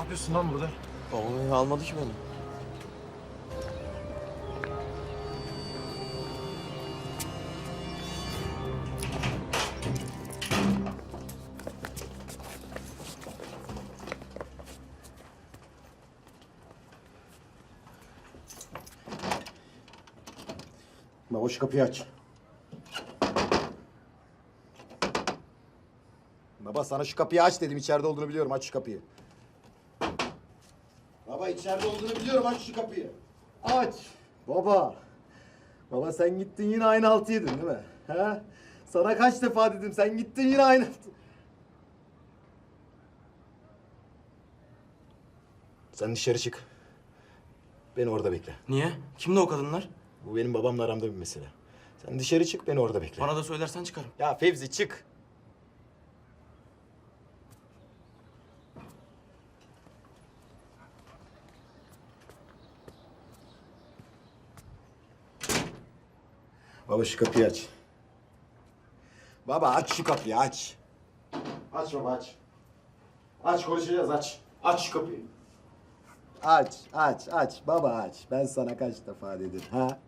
Ne yapıyorsun lan burada? Babam almadı ki beni. Baba şu kapıyı aç. Baba sana şu kapıyı aç dedim. İçeride olduğunu biliyorum. Aç şu kapıyı. İçeride olduğunu biliyorum. Aç şu kapıyı. Aç. Baba. Baba sen gittin yine aynı altı yedin değil mi? He? Sana kaç defa dedim sen gittin yine aynı altı. Sen dışarı çık. Beni orada bekle. Niye? Kimdi o kadınlar? Bu benim babamla aramda bir mesele. Sen dışarı çık beni orada bekle. Bana da söylersen çıkarım. Ya Fevzi çık. Baba şu kapıyı aç. Baba aç şu kapıyı aç. Aç baba aç. Aç konuşacağız aç. Aç şu kapıyı. Aç aç aç baba aç. Ben sana kaç defa dedim ha?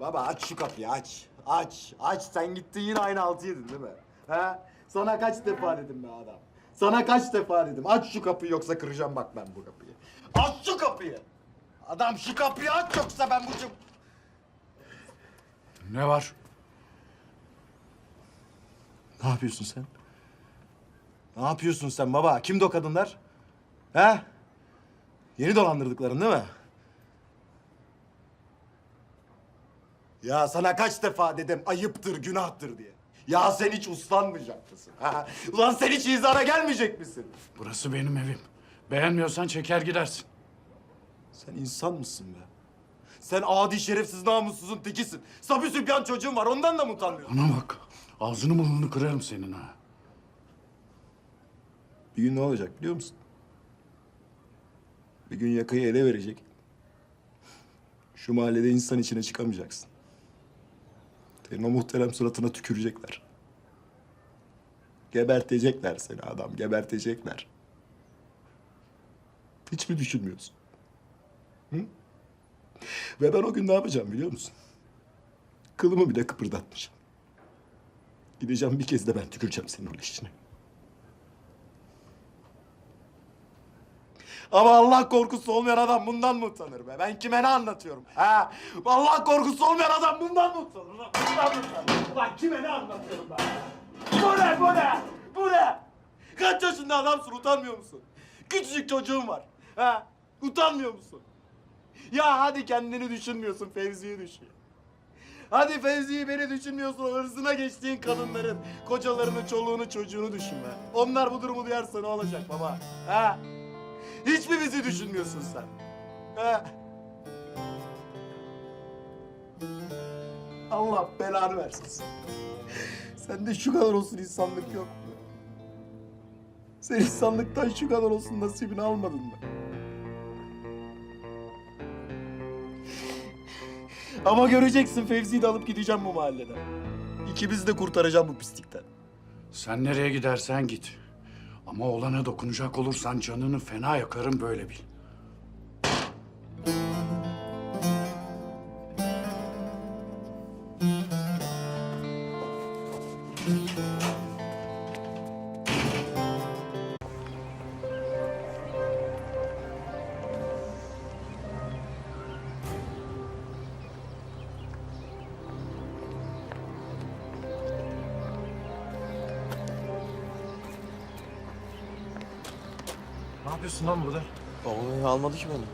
Baba aç şu kapıyı aç. Aç. Aç sen gittin yine aynı altı yedin değil mi? Ha? Sana kaç defa dedim be adam. Sana kaç defa dedim. Aç şu kapıyı yoksa kıracağım bak ben bu kapıyı. Aç şu kapıyı. Adam şu kapıyı aç yoksa ben bu Ne var? Ne yapıyorsun sen? Ne yapıyorsun sen baba? Kimdi o kadınlar? He? Yeni dolandırdıkların değil mi? Ya sana kaç defa dedim ayıptır, günahtır diye. Ya sen hiç uslanmayacak mısın? Ha? Ulan sen hiç izara gelmeyecek misin? Burası benim evim. Beğenmiyorsan çeker gidersin. Sen insan mısın be? Sen adi şerefsiz namussuzun tekisin. Sabi sübyan çocuğun var ondan da mı utanmıyorsun? Bana bak. Ağzını burnunu kırarım senin ha. Bir gün ne olacak biliyor musun? Bir gün yakayı ele verecek. Şu mahallede insan içine çıkamayacaksın. Senin o muhterem suratına tükürecekler. Gebertecekler seni adam, gebertecekler. Hiç mi düşünmüyorsun? Hı? Ve ben o gün ne yapacağım biliyor musun? Kılımı bile kıpırdatmayacağım. Gideceğim bir kez de ben tüküreceğim senin o leşine. Ama Allah korkusu olmayan adam bundan mı utanır be? Ben kime ne anlatıyorum? Ha? Allah korkusu olmayan adam bundan mı utanır? lan? Bundan mı utanır? Ulan kime ne anlatıyorum ben? Bu ne, bu ne? Bu ne? Kaç yaşında adamsın, utanmıyor musun? Küçücük çocuğun var. Ha? Utanmıyor musun? Ya hadi kendini düşünmüyorsun, Fevzi'yi düşün. Hadi Fevzi'yi beni düşünmüyorsun, hırsına geçtiğin kadınların kocalarını, çoluğunu, çocuğunu düşünme. Onlar bu durumu duyarsa ne olacak baba? Ha? Hiç mi bizi düşünmüyorsun sen? He? Allah belanı versin. sana. Sende şu kadar olsun insanlık yok mu? Sen insanlıktan şu kadar olsun nasibini almadın mı? Ama göreceksin Fevzi'yi de alıp gideceğim bu mahalleden. İkimizi de kurtaracağım bu pislikten. Sen nereye gidersen git. Ama olana dokunacak olursan canını fena yakarım böyle bil. Yapıyorsun lan burada? Babam almadı ki beni.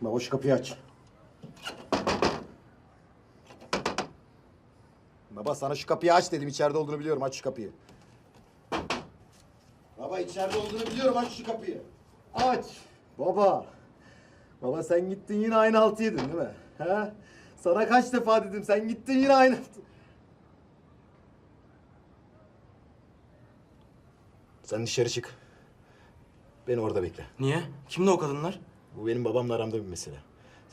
Baba şu kapıyı aç. Baba sana şu kapıyı aç dedim. İçeride olduğunu biliyorum. Aç şu kapıyı. İçeride olduğunu biliyorum. Aç şu kapıyı. Aç. Baba. Baba sen gittin yine aynı altı yedin değil mi? He? Sana kaç defa dedim. Sen gittin yine aynı altı. Sen dışarı çık. Beni orada bekle. Niye? Kimdi o kadınlar? Bu benim babamla aramda bir mesele.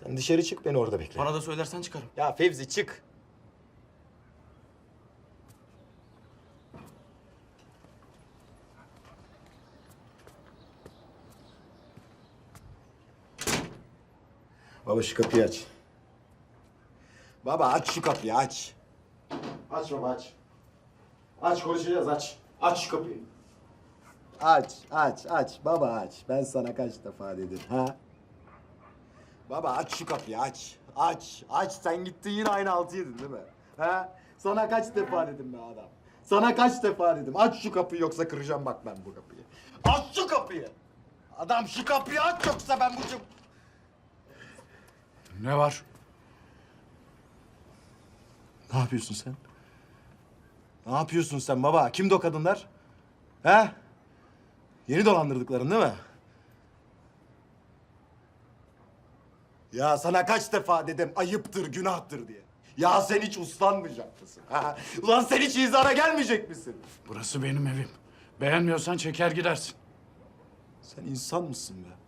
Sen dışarı çık, beni orada bekle. Bana da söylersen çıkarım. Ya Fevzi çık. Baba şu kapıyı aç. Baba aç şu kapıyı aç. Aç baba aç. Aç konuşacağız aç. Aç şu kapıyı. Aç aç aç baba aç. Ben sana kaç defa dedim ha? Baba aç şu kapıyı aç. Aç. Aç. Sen gittin yine aynı altı yedin değil mi? Ha? Sana kaç defa dedim be adam. Sana kaç defa dedim. Aç şu kapıyı yoksa kıracağım bak ben bu kapıyı. Aç şu kapıyı. Adam şu kapıyı aç yoksa ben bu... Ne var? Ne yapıyorsun sen? Ne yapıyorsun sen baba? Kimdi o kadınlar? He? Yeni dolandırdıkların değil mi? Ya sana kaç defa dedim ayıptır, günahtır diye. Ya sen hiç uslanmayacak mısın? Ha? Ulan sen hiç izara gelmeyecek misin? Burası benim evim. Beğenmiyorsan çeker gidersin. Sen insan mısın be?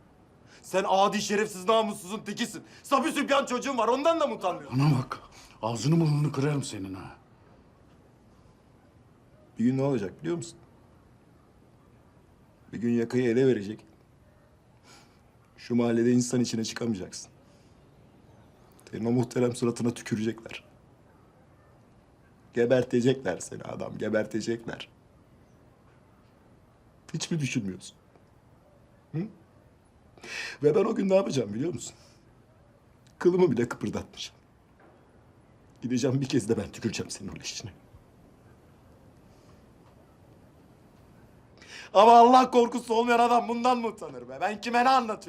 Sen adi şerefsiz namussuzun tekisin. Sabi sübyan çocuğun var ondan da mı utanmıyorsun? Bana bak. Ağzını burnunu kırarım senin ha. Bir gün ne olacak biliyor musun? Bir gün yakayı ele verecek. Şu mahallede insan içine çıkamayacaksın. Senin o muhterem suratına tükürecekler. Gebertecekler seni adam, gebertecekler. Hiç mi düşünmüyorsun? Hı? Ve ben o gün ne yapacağım biliyor musun? Kılımı bile kıpırdatmayacağım. Gideceğim bir kez de ben tüküreceğim senin o leşine. Ama Allah korkusu olmayan adam bundan mı utanır be? Ben kime ne anlatıyorum?